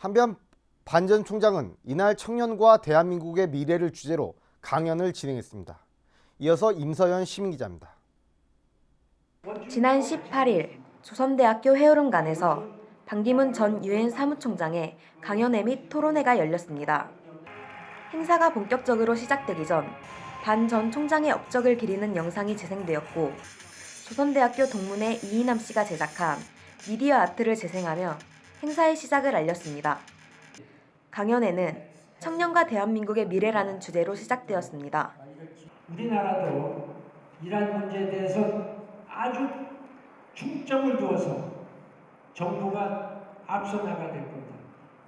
한편 반 전 총장은 이날 청년과 대한민국의 미래를 주제로 강연을 진행했습니다. 이어서 임서연 시민기자입니다. 지난 18일 조선대학교 해오름관에서 반기문 전 유엔 사무총장의 강연회 및 토론회가 열렸습니다. 행사가 본격적으로 시작되기 전 반 전 총장의 업적을 기리는 영상이 재생되었고 조선대학교 동문회 이인남 씨가 제작한 미디어 아트를 재생하며 행사의 시작을 알렸습니다. 강연회는 청년과 대한민국의 미래라는 주제로 시작되었습니다. 우리나라도 이러한 문제에 대해서 아주 중점을 두어서 정부가 앞서 나가야 될 겁니다.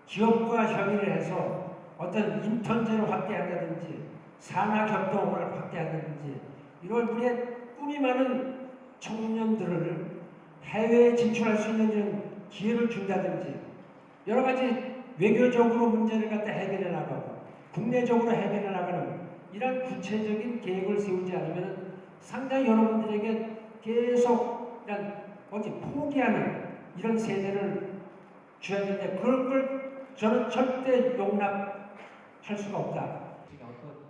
기업과 협의를 해서 어떤 인턴제를 확대한다든지 산학협동을 확대한다든지 이런 우리의 꿈이 많은 청년들을 해외에 진출할 수 있는 이런 기회를 준다든지 여러 가지 외교적으로 문제를 갖다 해결해 나가고 국내적으로 해결해 나가는 이런 구체적인 계획을 세우지 않으면 상당히 여러분들에게 계속 그냥 어디 포기하는 이런 세대를 되는데 그런 걸 저는 절대 용납할 수가 없다.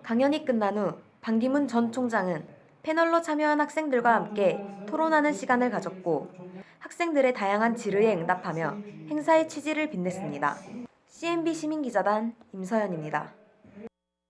강연이 끝난 후 반기문 전 총장은 패널로 참여한 학생들과 함께 토론하는 시간을 가졌고 학생들의 다양한 질의에 응답하며 행사의 취지를 빛냈습니다. CNB 시민기자단 임서연입니다.